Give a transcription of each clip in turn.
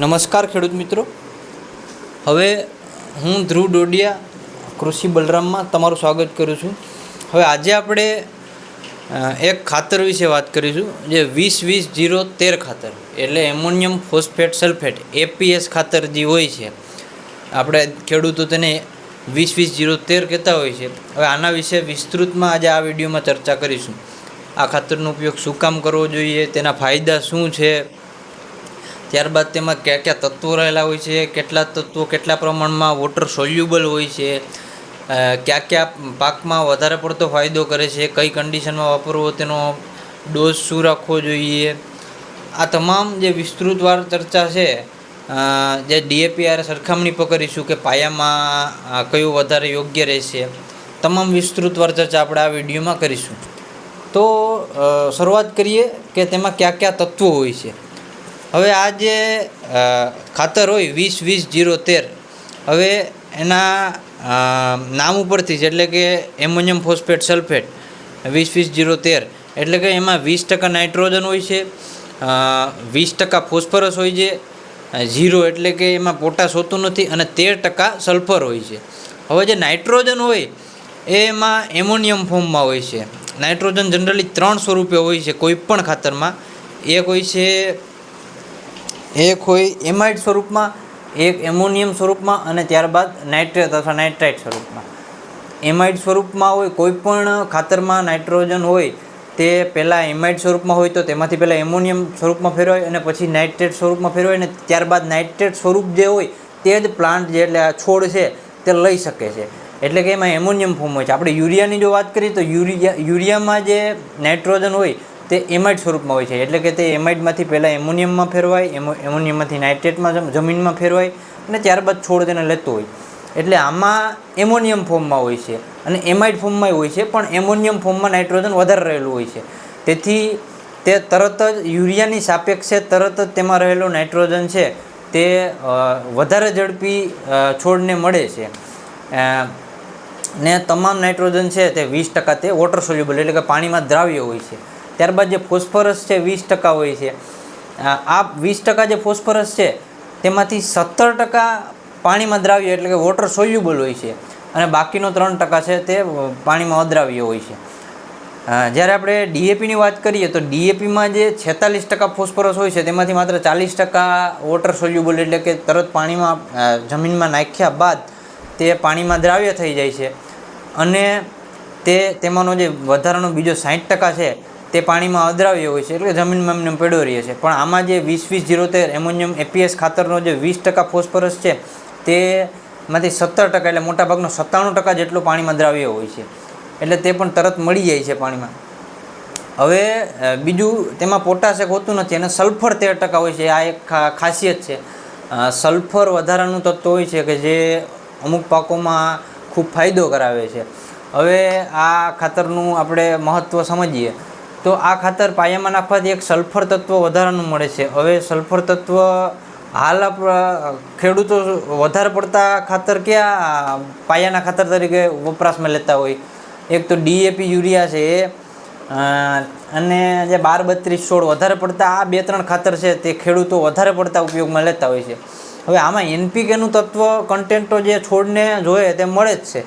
નમસ્કાર ખેડૂત મિત્રો. હવે હું ધ્રુવ ડોડિયા, કૃષિ બલરામમાં તમારું સ્વાગત કરું છું. હવે આજે આપણે એક ખાતર વિશે વાત કરીશું, જે વીસ વીસ જીરો તેર ખાતર, એટલે એમોનિયમ ફોસ્ફેટ સલ્ફેટ, એપીએસ ખાતર જે હોય છે. આપણે ખેડૂતો તેને વીસ વીસ જીરો તેર કહેતા હોય છે. હવે આના વિશે વિસ્તૃતમાં આજે આ વિડીયોમાં ચર્ચા કરીશું. આ ખાતરનો ઉપયોગ શું કામ કરવો જોઈએ, તેના ફાયદા શું છે ત્યારબાદ તેમાં કયા કયા તત્વો રહેલા હોય છે, કેટલા તત્વો કેટલા પ્રમાણમાં વોટર સોલ્યુબલ હોય છે કયા કયા પાકમાં વધારે પડતો ફાયદો કરે છે, કઈ કન્ડિશનમાં વાપરવો, તેનો ડોઝ શું રાખવો જોઈએ. આ તમામ જે વિસ્તૃતવાર ચર્ચા છે જે ડીએપી આર સરખામણી પકડીશું કે પાયામાં કયું વધારે યોગ્ય રહેશે, તમામ વિસ્તૃતવાર ચર્ચા આપણે આ વિડીયોમાં કરીશું. તો શરૂઆત કરીએ કે તેમાં કયા કયા તત્વો હોય છે. હવે આ જે ખાતર હોય વીસ વીસ, જીરો, તેર, હવે એના નામ ઉપરથી જ એટલે કે એમોનિયમ ફોસ્ફેટ સલ્ફેટ, વીસ વીસ, જીરો, તેર, એટલે કે એમાં વીસ ટકા નાઇટ્રોજન હોય છે વીસ ટકા ફોસ્ફરસ હોય છે ઝીરો એટલે કે એમાં પોટાશ હોતું નથી અને તેર ટકા સલ્ફર હોય છે. હવે જે નાઇટ્રોજન હોય એમાં એમોનિયમ ફોર્મમાં હોય છે. નાઇટ્રોજન જનરલી ત્રણ સ્વરૂપે હોય છે કોઈ પણ ખાતરમાં. એક હોય છે એક હોય એમાઇડ સ્વરૂપમાં, એક એમોનિયમ સ્વરૂપમાં અને ત્યારબાદ નાઇટ્રેટ અથવા નાઇટ્રાઇટ સ્વરૂપમાં. એમાઇડ સ્વરૂપમાં હોય, કોઈ પણ ખાતરમાં નાઇટ્રોજન હોય, તે પહેલાં એમાઇડ સ્વરૂપમાં હોય તો તેમાંથી પહેલાં એમોનિયમ સ્વરૂપમાં ફેરવાય અને પછી નાઇટ્રેટ સ્વરૂપમાં ફેરવાય અને ત્યારબાદ નાઇટ્રેટ સ્વરૂપ જે હોય, તે જ પ્લાન્ટ જે એટલે આ છોડ છે, તે લઈ શકે છે. એટલે કે એમાં એમોનિયમ ફોર્મ હોય છે. આપણે યુરિયાની જો વાત કરીએ તો યુરિયા, યુરિયામાં જે નાઇટ્રોજન હોય તે એમાઇડ સ્વરૂપમાં હોય છે. એટલે કે તે એમાઇડમાંથી પહેલાં એમોનિયમમાં ફેરવાય, એમો, એમોનિયમમાંથી નાઇટ્રેટમાં જમીનમાં ફેરવાય અને ત્યારબાદ છોડ તેને લેતો હોય. એટલે આમાં એમોનિયમ ફોર્મમાં હોય છે અને એમાઇડ ફોર્મમાં હોય છે, પણ એમોનિયમ ફોર્મમાં નાઇટ્રોજન વધારે રહેલું હોય છે. તેથી તે તરત જ યુરિયાની સાપેક્ષે તરત જ તેમાં રહેલો નાઇટ્રોજન છે, તે વધારે ઝડપી છોડને મળે છે. ને તમામ નાઇટ્રોજન છે તે વીસ ટકા તે વોટર સોલ્યુબલ એટલે કે પાણીમાં દ્રાવ્ય હોય છે. ત્યારબાદ જે ફોસ્ફરસ છે, વીસ ટકા હોય છે. આ વીસ ટકા જે ફોસ્ફરસ છે, તેમાંથી સત્તર ટકા પાણીમાં દ્રાવ્ય એટલે કે વોટર સોલ્યુબલ હોય છે અને બાકીનો ત્રણ ટકા છે તે પાણીમાં અદ્રાવ્ય હોય છે. જ્યારે આપણે ડીએપીની વાત કરીએ તો ડીએપીમાં જે છેતાલીસ ટકા ફોસ્ફરસ હોય છે, તેમાંથી માત્ર ચાલીસ ટકા વોટર સોલ્યુબલ એટલે કે તરત પાણીમાં જમીનમાં નાખ્યા બાદ તે પાણીમાં દ્રાવ્ય થઈ જાય છે. અને તે, તેમાંનો જે વધારાનો બીજો સાઠ ટકા છે તે પાણીમાં અદ્રાવ્ય હોય છે, એટલે જમીનમાં એમને પડ્યો રહે છે. પણ આમાં જે વીસ વીસ જીરો તેર એમોનિયમ એપીએસ ખાતરનો જે વીસ ટકા ફોસ્ફરસ છે તેમાંથી સત્તર ટકા એટલે મોટાભાગનો સત્તાણું ટકા જેટલું પાણીમાં દ્રાવ્ય હોય છે. એટલે તે પણ તરત મળી જાય છે પાણીમાં. હવે બીજું તેમાં પોટાશ એક હોતું નથી અને સલ્ફર તેર ટકા હોય છે આ એક ખાસિયત છે. સલ્ફર વધારાનું તત્વ હોય છે કે જે અમુક પાકોમાં ખૂબ ફાયદો કરાવે છે. હવે આ ખાતરનું આપણે મહત્ત્વ સમજીએ. તો આ ખાતર પાયામાં નાખવાથી એક સલ્ફર તત્વ વધારાનું મળે છે. હવે સલ્ફર તત્વ હાલ ખેડૂતો વધારે પડતા ખાતર કયા પાયાના ખાતર તરીકે વપરાશમાં લેતા હોય? એક તો ડીએપી યુરિયા છે અને જે બાર બત્રીસ સોળ વધારે પડતા આ બે ત્રણ ખાતર છે તે ખેડૂતો વધારે પડતા ઉપયોગમાં લેતા હોય છે. હવે આમાં એનપીકેનું તત્વ કન્ટેન્ટો જે છોડને જોઈએ તે મળે જ છે.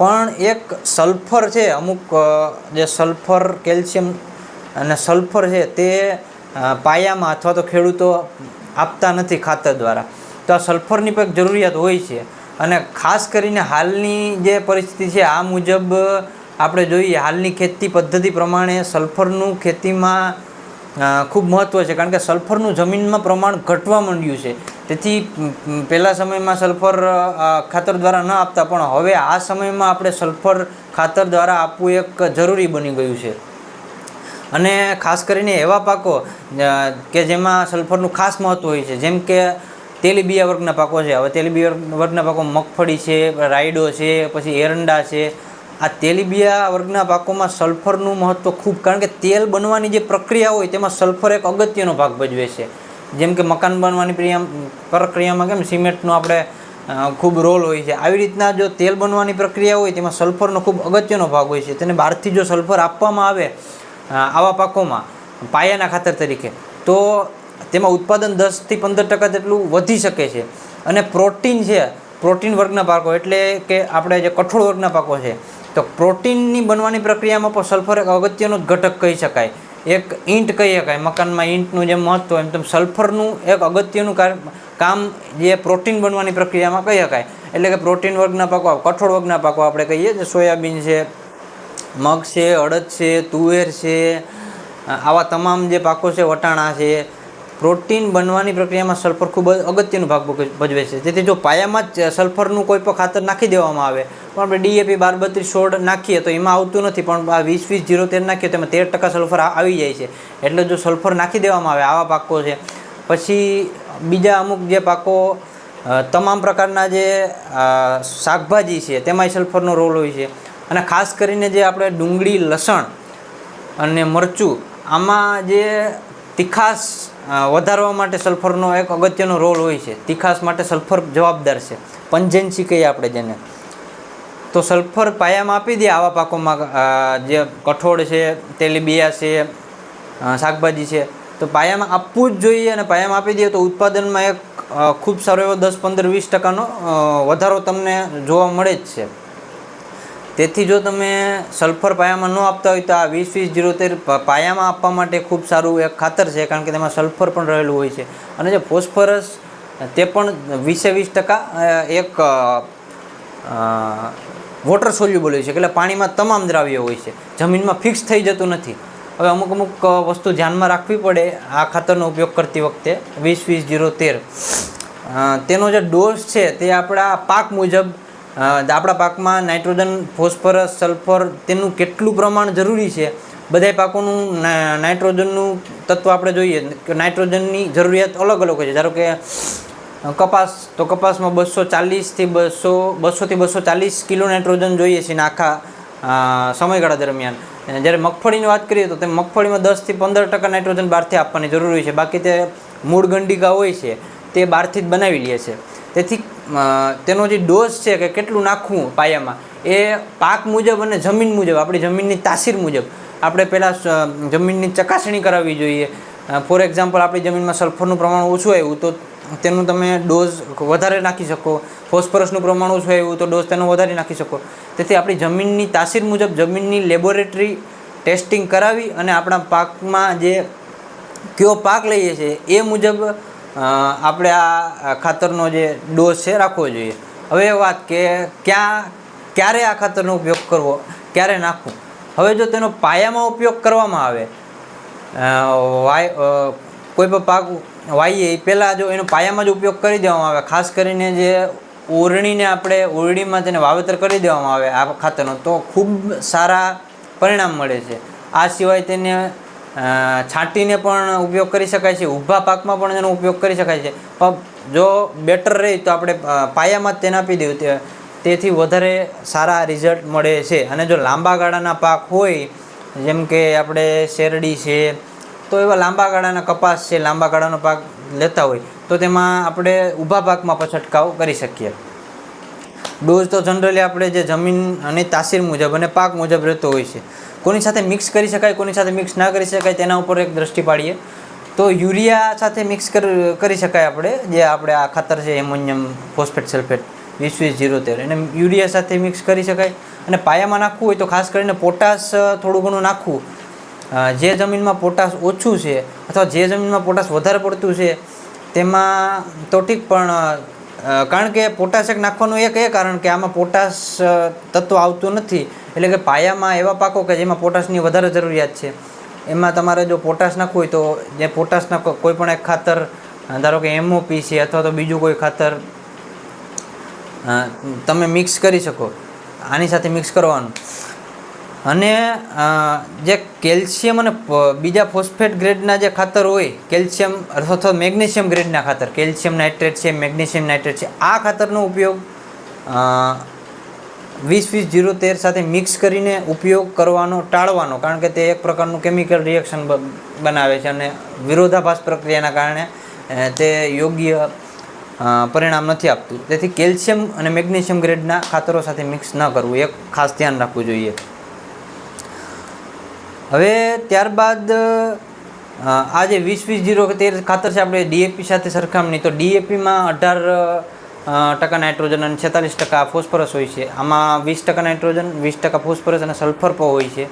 પણ એક સલ્ફર છે, અમુક જે સલ્ફર કેલ્શિયમ અને સલ્ફર છે તે પાયામાં અથવા તો ખેડૂતો આપતા નથી ખાતર દ્વારા. તો આ સલ્ફરની પણ જરૂરિયાત હોય છે. અને ખાસ કરીને હાલની જે પરિસ્થિતિ છે, આ મુજબ આપણે જોઈએ, હાલની ખેતી પદ્ધતિ પ્રમાણે સલ્ફરનું ખેતીમાં ખૂબ મહત્ત્વ છે. કારણ કે સલ્ફરનું જમીનમાં પ્રમાણ ઘટવા માંડ્યું છે. તેથી પહેલાં સમયમાં સલ્ફર ખાતર દ્વારા ન આપતા, પણ હવે આ સમયમાં આપણે સલ્ફર ખાતર દ્વારા આપવું એક જરૂરી બની ગયું છે. અને ખાસ કરીને એવા પાકો કે જેમાં સલ્ફરનું ખાસ મહત્ત્વ હોય છે. જેમ કે તેલીબિયા વર્ગના પાકો છે. હવે તેલીબિયા વર્ગના પાકો મગફળી છે, રાયડો છે, પછી એરંડા છે. આ તેલીબિયા વર્ગના પાકોમાં સલ્ફરનું મહત્ત્વ ખૂબ, કારણ કે તેલ બનવાની જે પ્રક્રિયા હોય તેમાં સલ્ફર એક અગત્યનો ભાગ ભજવે છે. જેમ કે મકાન બનવાની પ્રક્રિયામાં કેમ સિમેન્ટનો આપણે ખૂબ રોલ હોય છે. આવી રીતના જો તેલ બનવાની પ્રક્રિયા હોય તેમાં સલ્ફરનો ખૂબ અગત્યનો ભાગ હોય છે. તેને બહારથી જો સલ્ફર આપવામાં આવે આવા પાકોમાં, પાયાના ખાતર તરીકે, તો તેમાં ઉત્પાદન દસથી પંદર ટકા જેટલું વધી શકે છે. અને પ્રોટીન છે, પ્રોટીન વર્ગના પાકો, એટલે કે આપણે જે કઠોળ વર્ગના પાકો છે, તો પ્રોટીનની બનવાની પ્રક્રિયામાં પણ સલ્ફર એક અગત્યનો જ ઘટક કહી શકાય. એક ઈંટ કહી શકાય, મકાનમાં ઈંટનું જેમ મહત્વ એમ તેમ સલ્ફરનું એક અગત્યનું કામ જે પ્રોટીન બનવાની પ્રક્રિયામાં કહી શકાય. એટલે કે પ્રોટીન વર્ગના પાકો, કઠોળ વર્ગના પાકો આપણે કહીએ, જે સોયાબીન છે મગ છે, અડદ છે, તુવેર છે, આવા તમામ જે પાકો છે, વટાણા છે, પ્રોટીન બનવાની પ્રક્રિયામાં સલ્ફર ખૂબ જ અગત્યનો ભાગ ભજવે છે. તેથી જો પાયામાં જ સલ્ફરનું કોઈ પણ ખાતર નાખી દેવામાં આવે, પણ આપણે ડીએપી બાર બત્રીસ સોળ નાખીએ તો એમાં આવતું નથી, પણ આ વીસ વીસ જીરો તેર નાખીએ તો એમાં તેર ટકા સલ્ફર આવી જાય છે. એટલે જો સલ્ફર નાખી દેવામાં આવે આવા પાકો છે, પછી બીજા અમુક જે પાકો તમામ પ્રકારના જે શાકભાજી છે, તેમાંય સલ્ફરનો રોલ હોય છે. અને ખાસ કરીને જે આપણે ડુંગળી, લસણ અને મરચું, આમાં જે તીખાસ વધારવા માટે સલ્ફરનો એક અગત્યનો રોલ હોય છે. તીખાસ માટે સલ્ફર જવાબદાર છે. પંજેન્સી કહીએ આપણે જેને. તો સલ્ફર પાયામાં આપી દે આવા પાકોમાં જે કઠોળ છે, તેલીબિયા છે શાકભાજી છે. તો પાયામાં આપવું જ જોઈએ અને પાયામાં આપી દઈએ તો ઉત્પાદનમાં એક ખૂબ સારો એવો દસ પંદર વીસ ટકાનો વધારો તમને જોવા મળે જ છે. તેથી જો તમે સલ્ફર પાયામાં ન આપતા હોય તો આ વીસ વીસ જીરો તેર પાયામાં આપવા માટે ખૂબ સારું એક ખાતર છે, કારણ કે તેમાં સલ્ફર પણ રહેલું હોય છે. અને જે ફોસ્ફરસ તે પણ વીસે, વીસ ટકા એક વોટર સોલ્યુબલ હોય છે, એટલે પાણીમાં તમામ દ્રાવ્ય હોય છે. જમીનમાં ફિક્સ થઈ જતું નથી. હવે અમુક અમુક વસ્તુ ધ્યાનમાં રાખવી પડે આ ખાતરનો ઉપયોગ કરતી વખતે. વીસ વીસ જીરો તેર તેનો જે ડોઝ છે, તે આપણા પાક મુજબ આપણા પાકમાં નાઇટ્રોજન, ફોસ્ફરસ, સલ્ફર તેનું કેટલું પ્રમાણ જરૂરી છે? બધાય પાકોનું નાઇટ્રોજનનું તત્વ આપણે જોઈએ નાઇટ્રોજનની જરૂરિયાત અલગ અલગ હોય છે. ધારો કે કપાસ, તો કપાસમાં બસો ચાલીસથી બસો બસોથી બસો ચાલીસ કિલો નાઇટ્રોજન જોઈએ છે આખા સમયગાળા દરમિયાન. જ્યારે મગફળીની વાત કરીએ તો તે મગફળીમાં દસથી પંદર ટકા નાઇટ્રોજન બહારથી આપવાની જરૂરી છે. બાકી તે મૂળ ગંડિકા હોય છે, તે બહારથી જ બનાવી લે છે. તેથી તેનો જે ડોઝ છે કે કેટલું નાખવું પાયામાં, એ પાક મુજબ અને જમીન મુજબ, આપણી જમીનની તાસીર મુજબ, આપણે પહેલાં જમીનની ચકાસણી કરાવવી જોઈએ. ફોર એક્ઝામ્પલ, આપણી જમીનમાં સલ્ફરનું પ્રમાણ ઓછું આવ્યું, તો તેનું તમે ડોઝ વધારે નાખી શકો. ફોસ્ફરસનું પ્રમાણ ઓછું આવ્યું, તો ડોઝ તેનો વધારે નાખી શકો. તેથી આપણી જમીનની તાસીર મુજબ, જમીનની લેબોરેટરી ટેસ્ટિંગ કરાવી અને આપણા પાકમાં જે કયો પાક લઈએ છીએ, એ મુજબ આપણે આ ખાતરનો જે ડોઝ છે રાખવો જોઈએ. હવે એ વાત કે ક્યાં, ક્યારે આ ખાતરનો ઉપયોગ કરવો, ક્યારે નાખવું? હવે જો તેનો પાયામાં ઉપયોગ કરવામાં આવે વાય કોઈ પણ પાક વાઈએ, એ પહેલાં જો એનો પાયામાં જ ઉપયોગ કરી દેવામાં આવે, ખાસ કરીને જે ઓરણીને આપણે ઓરડીમાં તેને વાવેતર કરી દેવામાં આવે આ ખાતરનો, તો ખૂબ સારા પરિણામ મળે છે. આ સિવાય તેને છાંટીને પણ ઉપયોગ કરી શકાય છે. ઊભા પાકમાં પણ એનો ઉપયોગ કરી શકાય છે. પણ જો બેટર રહે તો આપણે પાયામાં જ તેને આપી તે, તેથી વધારે સારા રિઝલ્ટ મળે છે. અને જો લાંબા ગાળાના પાક હોય, જેમ કે આપણે શેરડી છે, તો એવા લાંબા ગાળાના કપાસ છે, લાંબા ગાળાનો પાક લેતા હોય, તો તેમાં આપણે ઊભા પાકમાં પણ છંટકાવ કરી શકીએ. ડોઝ તો જનરલી આપણે જે જમીન અને તાસીર મુજબ અને પાક મુજબ રહેતો હોય છે કોની સાથે મિક્સ કરી શકાય, કોની સાથે મિક્સ ના કરી શકાય, તેના ઉપર એક દ્રષ્ટિ પાડીએ. તો યુરિયા સાથે મિક્સ કરી શકાય આપણે, જે આપણે આ ખાતર છે, એમોનિયમ ફોસ્ફેટ સલ્ફેટ વીસ વીસ જીરો તેર. એને યુરિયા સાથે મિક્સ કરી શકાય. અને પાયામાં નાખવું હોય તો ખાસ કરીને પોટાશ થોડું ઘણું નાખવું. જે જમીનમાં પોટાશ ઓછું છે, અથવા જે જમીનમાં પોટાશ વધારે પડતું છે, તેમાં તો ઠીક, પણ કારણ કે પોટાશ એક નાખવાનું એક એ કારણ કે આમાં પોટાશ તત્વ આવતું નથી. એટલે કે પાયામાં એવા પાકો કે જેમાં પોટાશની વધારે જરૂરિયાત છે. એમાં તમારે જો પોટાશ નાખવું હોય તો જે પોટાશના કોઈ પણ એક ખાતર ધારો કે એમઓપી છે અથવા તો બીજું કોઈ ખાતર તમે મિક્સ કરી શકો. આની સાથે મિક્સ કરવાનું. અને જે કેલ્શિયમ અને બીજા ફોસ્ફેટ ગ્રેડના જે ખાતર હોય, કેલ્શિયમ અથવા મેગ્નેશિયમ ગ્રેડના ખાતર, કેલ્શિયમ નાઇટ્રેટ છે, મેગ્નેશિયમ નાઇટ્રેટ છે, આ ખાતરનો ઉપયોગ વીસ વીસ જીરો તેર સાથે મિક્સ કરીને ઉપયોગ કરવાનો, ટાળવાનો, કારણ કે તે એક પ્રકારનું કેમિકલ રિએક્શન બનાવે છે અને વિરોધાભાસ પ્રક્રિયાના કારણે તે યોગ્ય પરિણામ નથી આપતું. તેથી કેલ્શિયમ અને મેગ્નેશિયમ ગ્રેડના ખાતરો સાથે મિક્સ ન કરવું, એક ખાસ ધ્યાન રાખવું જોઈએ. હવે ત્યારબાદ આ જે વીસ વીસ જીરો તેર ખાતર છે આપણે ડીએપી સાથે સરખામણી. તો ડીએપીમાં અઢાર ટકા નાઇટ્રોજન અને છેતાલીસ ટકા ફોસ્ફરસ હોય છે. આમાં વીસ ટકા નાઇટ્રોજન, વીસ ટકા ફોસ્ફરસ અને સલ્ફર પણ હોય છે.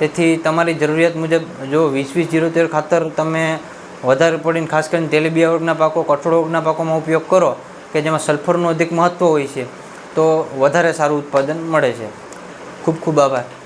તેથી તમારી જરૂરિયાત મુજબ જો વીસ વીસ જીરો તેર ખાતર તમે વધારે પડીને ખાસ કરીને તેલીબિયા વર્ગના પાકો, કઠોળ વર્ગના પાકોમાં ઉપયોગ કરો કે જેમાં સલ્ફરનું અધિક મહત્ત્વ હોય છે, તો વધારે સારું ઉત્પાદન મળે છે. ખૂબ ખૂબ આભાર.